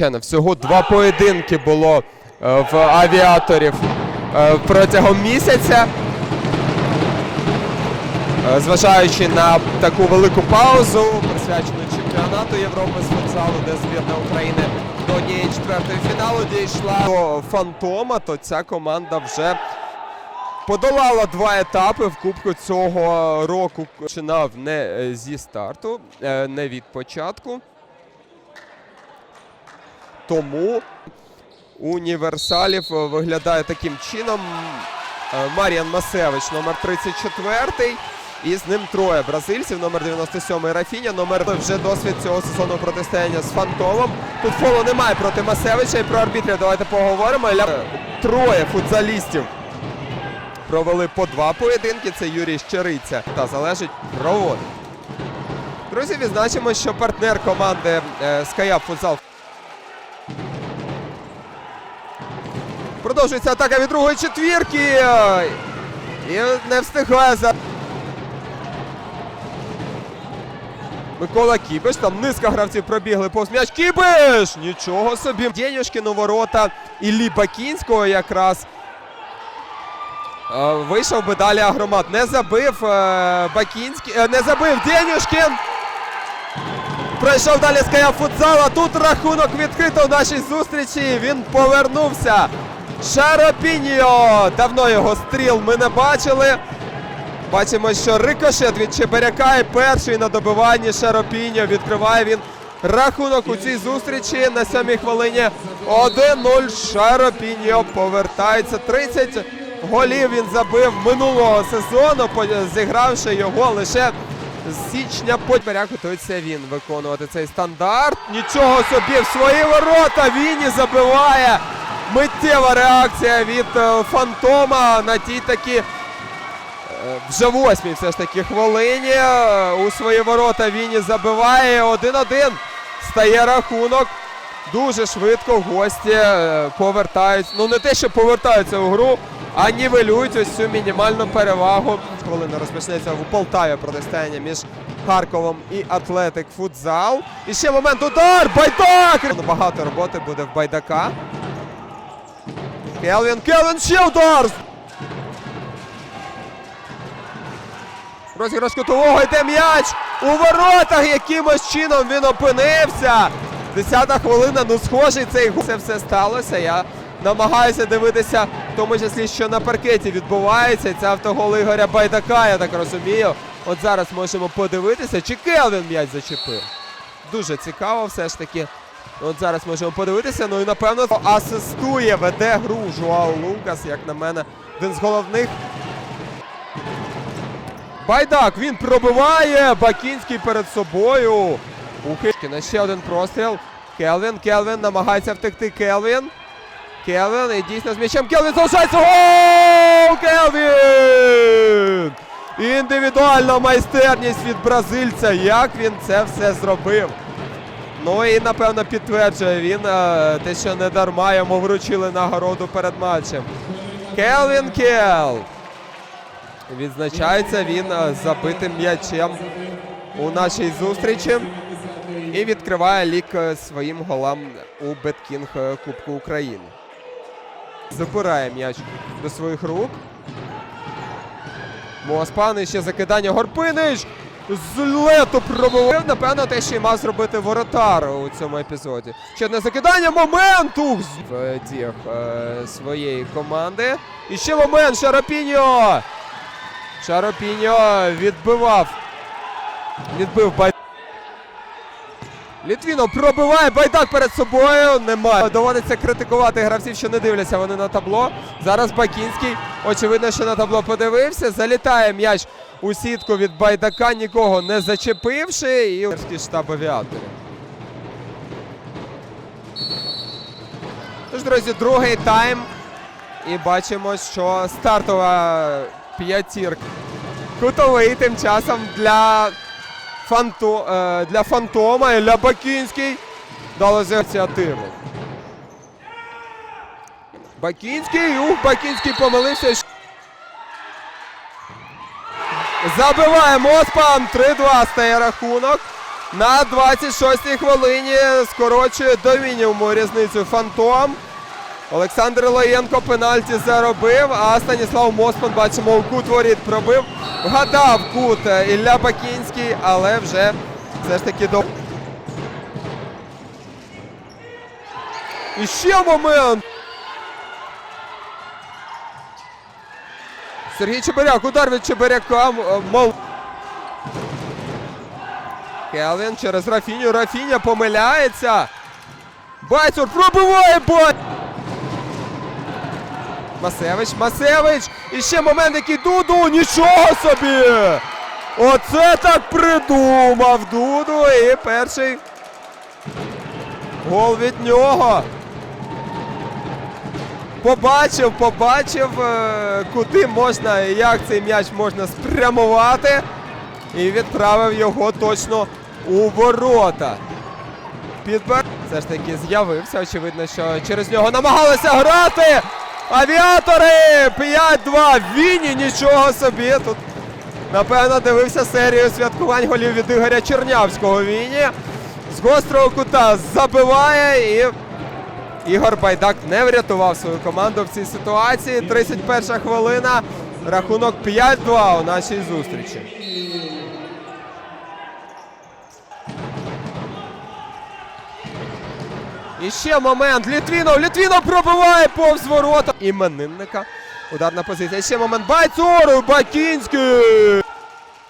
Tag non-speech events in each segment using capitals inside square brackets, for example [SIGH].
Всього два поєдинки було е, в авіаторів е, протягом місяця. Е, Зважаючи на таку велику паузу, присвячену чемпіонату Європи з футзалу, де збірна України до однієї четвертої фіналу дійшла до фантома, то ця команда вже подолала два етапи в Кубку цього року. Починав не зі старту, не від початку. Тому універсалів е, виглядає таким чином. Е, Маріан Масевич, номер 34 і з ним троє бразильців, номер 97 Рафіня, номер вже досвід цього сезону протистояння з Фантомом. Тут фолу немає проти Масевича і про арбітрів давайте поговоримо. Троє футзалістів провели по два поєдинки. Це Юрій Щериця та залежить проводить. Друзі, відзначимо, що партнер команди е, Скаяп Футзал Продовжується атака від другої четвірки. І не встигає за. Микола Кібиш. Там низка гравців пробігли повз м'яч. Кібиш! Нічого собі. Денюшкін у ворота Іллі Бакінського якраз. Е, Вийшов би далі Агромат. Не забив е, Бакінський. е, Не забив Денюшкін. Пройшов далі футзал, а тут рахунок відкрито в нашій зустрічі. Він повернувся. Шаропіньо! Давно його стріл ми не бачили. Бачимо, що рикошет від Чебаряка і перший на добиванні Шаропіньо. Відкриває він рахунок у цій зустрічі на сьомій хвилині. 1-0. Шаропіньо повертається. 30 голів він забив минулого сезону, зігравши його лише з січня Чебаряк готується він виконувати цей стандарт. Нічого собі в свої ворота він і забиває. Миттєва реакція від е, Фантома на тій такі е, вже восьмій все ж таки хвилині. Е, У свої ворота він і забиває 1-1. Стає рахунок. Дуже швидко гості повертаються. Ну не те, що повертаються у гру, а нівелюють ось цю мінімальну перевагу. Хвилина розпочнеться в Полтаві протистояння між Харковом і Атлетик Футзал. І ще момент удар! Байдак! Багато роботи буде в Байдака. Келвін, Келвін, ще удар! Розіграш кутового йде м'яч у воротах. Якимось чином він опинився. Десята хвилина, ну схожий цей гол. Це все сталося. Я намагаюся дивитися, в тому числі, що на паркеті відбувається. Це автогол Ігоря Байдака, я так розумію. От зараз можемо подивитися, чи Келвін м'яч зачепив. Дуже цікаво, все ж таки. От зараз можемо подивитися. Ну і напевно асистує, веде гру Жуау Лукас, як на мене, один з головних Байдак, він пробиває. Бакінський перед собою. Ухишкіна ще один простріл. Келвін, Келвін намагається втекти Келвін. Келвін і дійсно з м'ячем. Келвін залишається. Гол! Келвін! Індивідуальна майстерність від бразильця. Як він це все зробив? Ну і напевно підтверджує він е, те, що не дарма йому вручили нагороду перед матчем. Келвін Кел. Відзначається він е, забитим м'ячем у нашій зустрічі. І відкриває лік е, своїм голам у Беткінг Кубку України. Забирає м'яч до своїх рук. Моспан і ще закидання Горпинич. З лету пробував. Напевно, те, що й мав зробити воротар у цьому епізоді. Ще одне закидання. Момент в діях е, своєї команди. І ще момент Шарапіньо. Шаропіньо відбивав. Відбив бай. Літвінов пробиває байдак перед собою. Немає. Доводиться критикувати гравців, що не дивляться вони на табло. Зараз Бакінський. Очевидно, що на табло подивився. Залітає м'яч у сітку від байдака, нікого не зачепивши. І штаб авіаторів. Тож, друзі, другий тайм. І бачимо, що стартова п'ятірка. Кутовий тим часом для, фанто, е, для Фантома і для Бакінський дали ініціативу. Бакінський, ух, Бакінський помилився. Забиває Моспан. 3-2 стає рахунок. На 26-й хвилині скорочує до мінімуму різницю Фантом. Олександр Лаєнко пенальті заробив, а Станіслав Моспан, бачимо, у кут воріт пробив. Вгадав кут Ілля Бакінський, але вже все ж таки до. І ще момент. Сергій Чебиряк, удар від Чебиряка. е, Келвін через Рафіню. Рафіня помиляється. Байцур пробиває бой. Масевич, Масевич. І ще момент, який Дуду. Нічого собі! Оце так придумав Дуду. І перший гол від нього. Побачив, побачив, е, куди можна як цей м'яч можна спрямувати. І відправив його точно у ворота. Підбер... Все ж таки з'явився. Очевидно, що через нього намагалися грати. Авіатори! 5-2. Віні, нічого собі. Тут, напевно, дивився серію святкувань голів від Ігоря Чернявського. Віні з гострого кута забиває і Ігор Байдак не врятував свою команду в цій ситуації. 31 хвилина. Рахунок 5-2 у нашій зустрічі. І ще момент. Літвінов. Літвінов пробиває повз ворота. Іменинника. Ударна позиція. Ще момент. Байцору. Бакінський.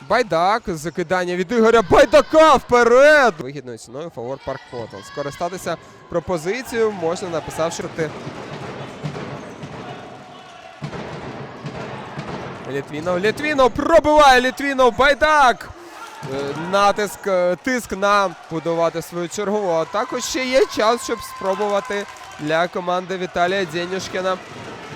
Байдак. Закидання від Ігоря Байдака вперед. Вигідною ціною фавор Парк Хотел. Скористатися пропозицією можна, написавши ти. Літвінов. Літвінов пробиває Літвінов. Байдак. Е, Натиск, е, тиск на будувати свою чергову атаку. Ще є час, щоб спробувати для команди Віталія Денюшкіна.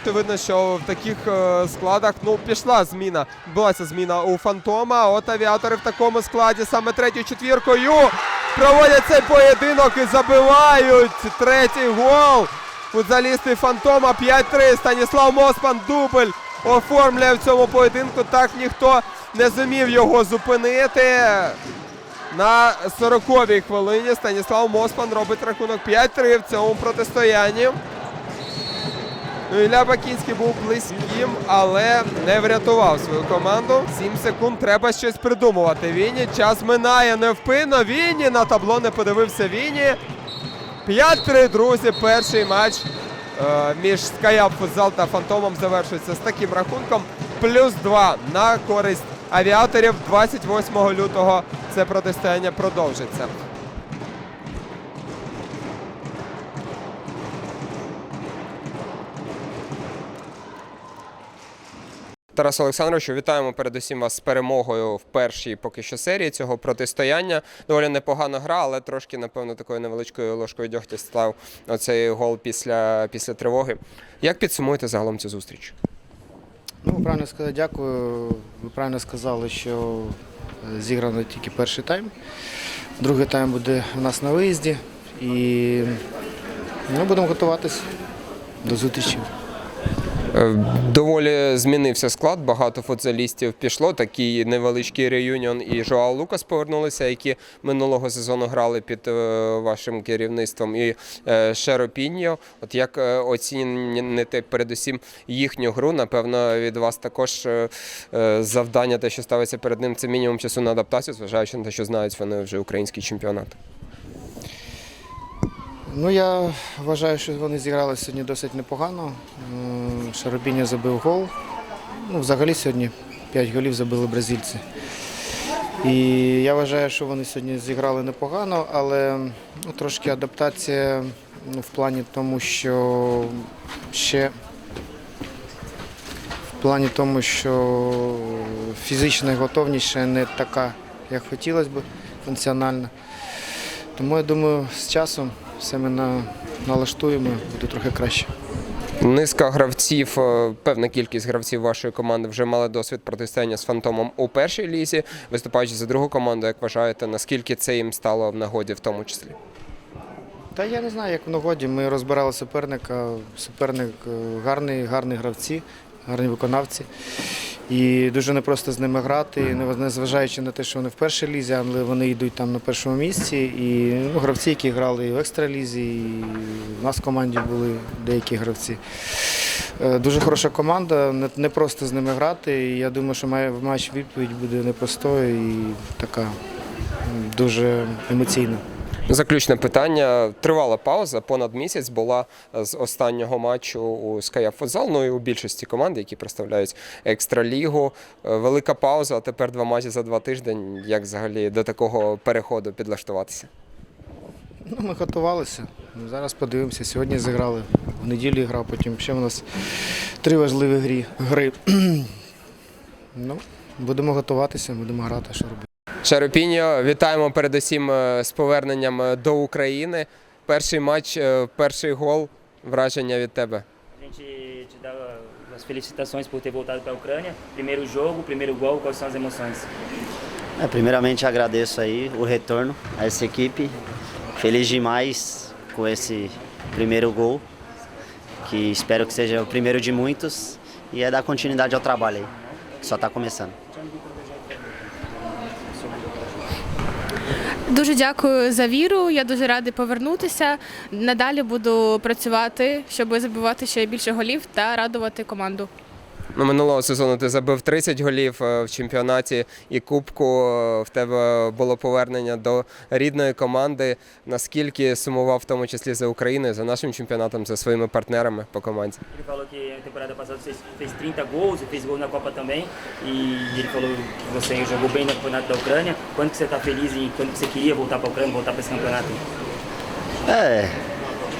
То видно, що в таких е, складах ну пішла зміна. Була зміна у Фантома. От авіатори в такому складі саме третьою четвіркою проводять цей поєдинок і забивають третій гол. Футзалісти Фантома 5-3. Станіслав Моспан дубль оформляє в цьому поєдинку. Так ніхто не зумів його зупинити. На 40-й хвилині Станіслав Моспан робить рахунок 5-3 в цьому протистоянні. Ну, Ілля Бакінський був близьким, але не врятував свою команду. 7 секунд треба щось придумувати. Віні час минає невпинно. Віні на табло не подивився Віні. 5-3, друзі. Перший матч е, між Скаяп Футзал та Фантомом завершується з таким рахунком. Плюс 2 на користь авіаторів. 28 лютого це протистояння продовжиться. Тарас Олександровичу, вітаємо передусім вас з перемогою в першій поки що серії цього протистояння. Доволі непогана гра, але трошки, напевно, такою невеличкою ложкою дьогтя став оцей гол після, після тривоги. Як підсумуєте загалом цю зустріч? Ну, правильно сказали, дякую. Ви правильно сказали, що е, зіграно тільки перший тайм. Другий тайм буде у нас на виїзді. І ми будемо готуватися до зустрічі. Е, Доволі змінився склад, багато футзалістів пішло. Такий невеличкий реюніон і Жоал Лукас повернулися, які минулого сезону грали під е, вашим керівництвом, і е, Шеро Піньо. От як оціните передусім їхню гру? Напевно, від вас також завдання, те, що ставиться перед ним, це мінімум часу на адаптацію, зважаючи на те, що знають вони вже український чемпіонат. Ну, я вважаю, що вони зіграли сьогодні досить непогано. М, Шарабіня забив гол. Ну, взагалі сьогодні 5 голів забили бразильці. І я вважаю, що вони сьогодні зіграли непогано, але ну, трошки адаптація ну, в плані тому, що ще в плані тому, що фізична готовність ще не така, як хотілося б, функціональна. Тому я думаю, з часом все ми на, налаштуємо, буде трохи краще. Низка гравців, е, певна кількість гравців вашої команди вже мали досвід протистояння з фантомом у першій лізі, виступаючи за другу команду. Як вважаєте, наскільки це їм стало в нагоді в тому числі? Та я не знаю, як в нагоді. Ми розбирали суперника. Суперник е, гарний, гарні гравці, гарні виконавці. І дуже непросто з ними грати, не- незважаючи на те, що вони в першій лізі, але вони йдуть там на першому місці. І ну, гравці, які грали і в екстралізі, і в нас в команді були деякі гравці. Е, Дуже хороша команда, не, не з ними грати. І я думаю, що має матч відповідь буде непростою і така дуже емоційна. Заключне питання. Тривала пауза, понад місяць була з останнього матчу у Ская Футзал, ну і у більшості команд, які представляють екстралігу. Е, Велика пауза, а тепер два матчі за два тижні. Як взагалі до такого переходу підлаштуватися? Ну, ми готувалися. Зараз подивимося. Сьогодні зіграли, в неділю грав, потім ще у нас три важливі грі, гри. [CLEARS THROAT] ну, будемо готуватися, будемо грати, що робити. Шаропіньо, вітаємо передусім е, з поверненням е, до України. Перший матч, е, перший гол. Враження від тебе. A gente te dá as felicitações por ter voltado para a Ucrânia. Primeiro jogo, primeiro gol, quais são as emoções? É, primeiramente agradeço aí o retorno a essa equipe. Feliz demais com esse primeiro gol, que espero que seja o primeiro de muitos e é dar continuidade ao trabalho aí, que só está começando. Дуже дякую за віру. Я дуже радий повернутися. Надалі буду працювати, щоб забивати ще більше голів та радувати команду. Ну, минулого сезону ти забив 30 голів е, в чемпіонаті і кубку. Е, В тебе було повернення до рідної команди. Наскільки сумував в тому числі за Україною, за нашим чемпіонатом, за своїми партнерами по команді? Ele falou que na temporada passada você fez 30 gols e fez gol na Copa também. E ele falou que você jogou bem no campeonato da Ucrânia. Quando que você está feliz e quando que você queria voltar para a Ucrânia, voltar para esse campeonato? É,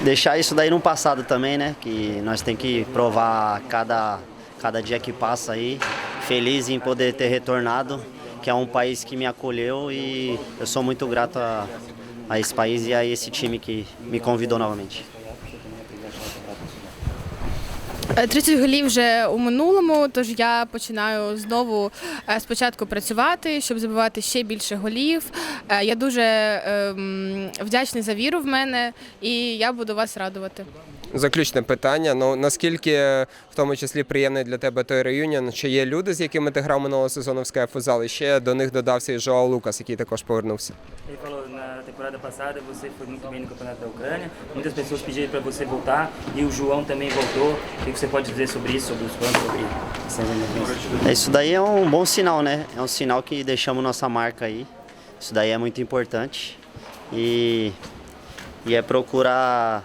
deixar isso daí no passado também, né? Que nós tem que provar cada, cada dia que passa aí. Feliz em poder ter retornado, que é um país que me acolheu e eu sou muito grato a, a esse país e a esse time que me convidou novamente. Е, 30 голів вже у минулому, тож я починаю знову е, спочатку працювати, щоб забивати ще більше голів. Е, Я дуже ем, вдячний за віру в мене і я буду вас радувати. Заключне питання. Ну наскільки е, в тому числі приємний для тебе той реюніон? Чи є люди, з якими ти грав минулого сезону в Sky Futsal? І ще до них додався і Жоал Лукас, який також повернувся. Ele falou na temporada passada você foi muito bem no campeonato da Ucrânia. Muitas pessoas pediram para você voltar e o João também voltou. O que você pode dizer sobre isso, sobre os fãs, sobre essas emoções? É, Isso daí é um bom sinal, né? É um sinal que deixamos nossa marca aí. Isso daí é muito importante. E, e é procurar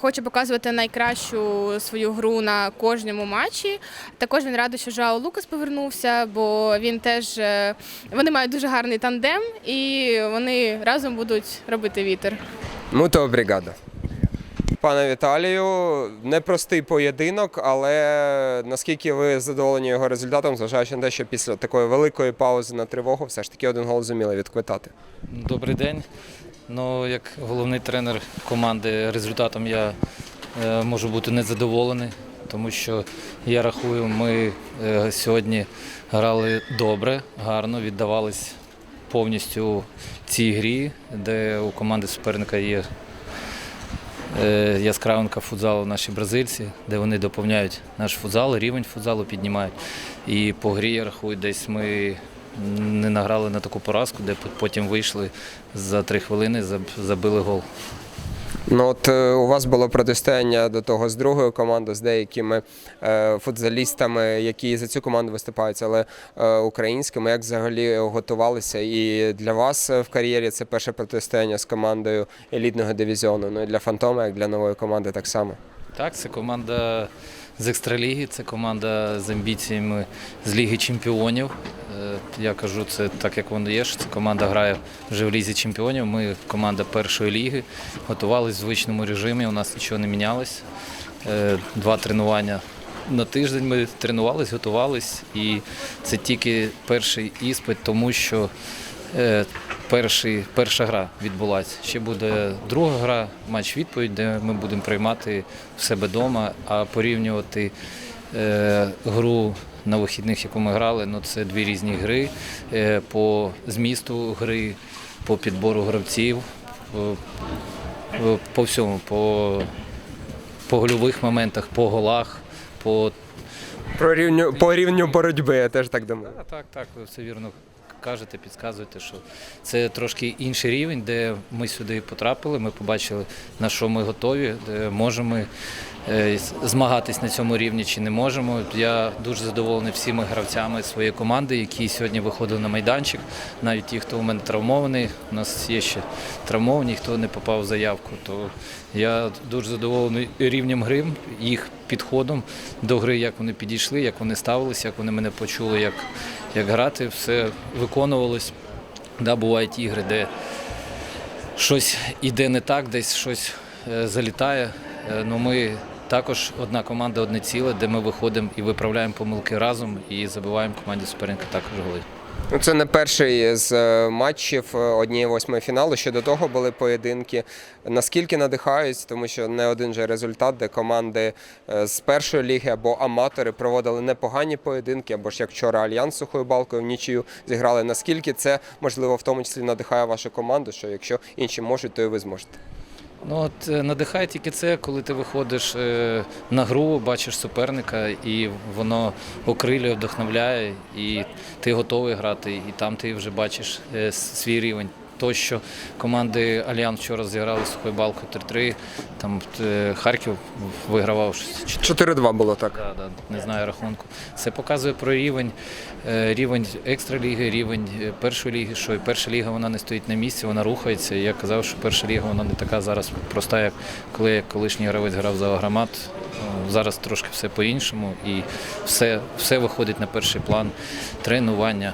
хоче показувати найкращу свою гру на кожному матчі. Також він радий, що Жао Лукас повернувся, бо він теж е, вони мають дуже гарний тандем і вони разом будуть робити вітер. Муто обрігада. Пане Віталію, непростий поєдинок, але наскільки ви задоволені його результатом, зважаючи на те, що після такої великої паузи на тривогу все ж таки один гол зуміли відквитати. Добрий день. Ну, як головний тренер команди результатом я е, можу бути незадоволений, тому що я рахую, ми е, сьогодні грали добре, гарно, віддавались повністю цій грі, де у команди суперника є е, яскравинка футзалу наші бразильці, де вони доповняють наш футзал, рівень футзалу піднімають. І по грі, я рахую, десь ми не награли на таку поразку, де потім вийшли за три хвилини, заб- забили гол. Ну от е, у вас було протистояння до того з другою командою, з деякими е, футзалістами, які за цю команду виступають, але е, українськими. Як взагалі готувалися? І для вас е, в кар'єрі це перше протистояння з командою елітного дивізіону. Ну і для Фантома, як для нової команди, так само. Так, це команда з екстраліги, це команда з амбіціями з Ліги Чемпіонів. Е, Я кажу це так, як воно є. що Це команда грає вже в Лізі Чемпіонів. Ми команда першої ліги. Готувалися в звичному режимі, у нас нічого не мінялось. Е, Два тренування на тиждень ми тренувались, готувались, і це тільки перший іспит, тому що е, перший, перша гра відбулася. Ще буде друга гра, матч відповідь, де ми будемо приймати в себе вдома, а порівнювати е, гру на вихідних, яку ми грали, ну це дві різні гри е, по змісту гри, по підбору гравців, по, по всьому, по, по гольових моментах, по голах, по Про рівню, по рівню боротьби, я теж так думаю. так, так, так, все вірно кажете, підказуєте, що це трошки інший рівень, де ми сюди потрапили. Ми побачили, на що ми готові, де можемо е, змагатись на цьому рівні чи не можемо. Я дуже задоволений всіми гравцями своєї команди, які сьогодні виходили на майданчик. Навіть ті, хто у мене травмований, у нас є ще травмовані, хто не попав в заявку. То я дуже задоволений рівнем гри, їх підходом до гри, як вони підійшли, як вони ставилися, як вони мене почули, як, як грати, все виконувалось. Да, бувають ігри, де щось іде не так, десь щось е, залітає. Е, ну, ми також одна команда, одне ціле, де ми виходимо і виправляємо помилки разом і забиваємо команді суперника також голи. Ну, Це не перший з е, матчів е, однієї восьмої фіналу. Ще до того були поєдинки. Наскільки надихають, тому що не один же результат, де команди е, з першої ліги або аматори проводили непогані поєдинки, або ж як вчора Альянс сухою балкою в нічию зіграли. Наскільки це можливо в тому числі надихає вашу команду, що якщо інші можуть, то і ви зможете. Ну от е, надихає тільки це, коли ти виходиш е, на гру, бачиш суперника, і воно окрилює, вдохновляє, і ти готовий грати, і там ти вже бачиш е, свій рівень. То, що команди Альянс вчора зіграли з сухою балкою 3-3, там е, Харків вигравав щось 4-2 було так. Да, да, не знаю рахунку. Це показує про рівень, е, рівень екстраліги, рівень е, першої ліги, що і перша ліга вона не стоїть на місці, вона рухається. Я казав, що перша ліга вона не така зараз проста, як коли я колишній гравець грав за Агромат. Е, Зараз трошки все по-іншому і все, все виходить на перший план. Тренування,